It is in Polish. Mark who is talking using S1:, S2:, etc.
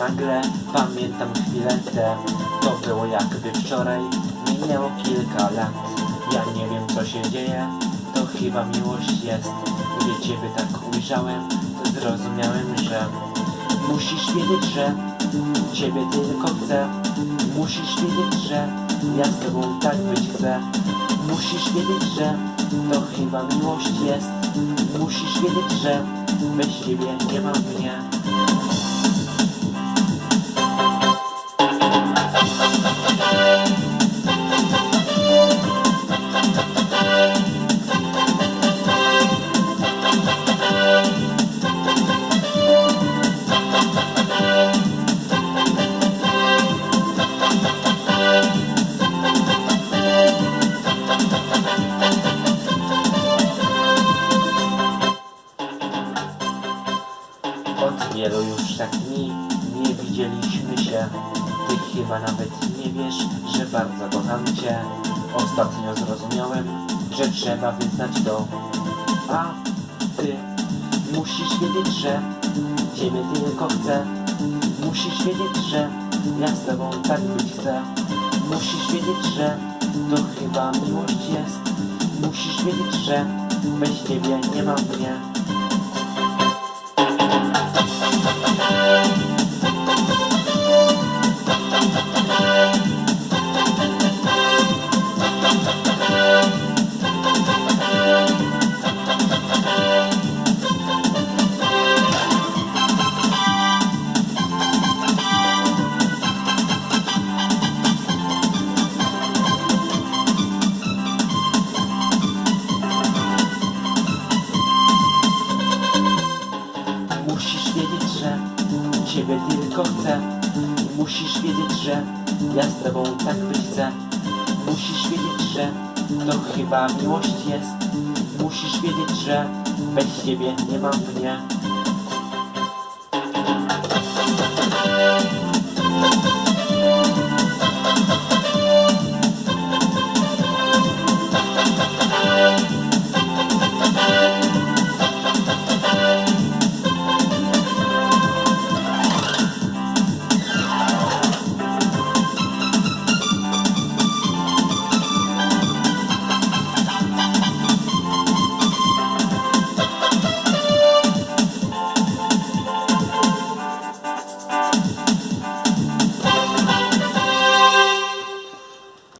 S1: Ciągle pamiętam chwilę te To było jakby wczoraj. Minęło kilka lat. Ja nie wiem co się dzieje. To chyba miłość jest. Gdy ciebie tak ujrzałem zrozumiałem, że Musisz wiedzieć, że Ciebie tylko chcę. Musisz wiedzieć, że Ja z tobą tak być chcę. Musisz wiedzieć, że To chyba miłość jest. Musisz wiedzieć, że Bez ciebie nie ma mnie dni nie widzieliśmy się. Ty chyba nawet nie wiesz, że bardzo kocham Cię. Ostatnio zrozumiałem, że trzeba wyznać to. A Ty musisz wiedzieć, że Ciebie tylko chcę. Musisz wiedzieć, że ja z Tobą tak być chcę. Musisz wiedzieć, że to chyba miłość jest. Musisz wiedzieć, że bez Ciebie nie ma mnie Música Musisz wiedzieć, że Ciebie tylko chcę. Musisz wiedzieć, że ja z Tobą tak być chcę. Musisz wiedzieć, że to chyba miłość jest. Musisz wiedzieć, że bez Ciebie nie ma mnie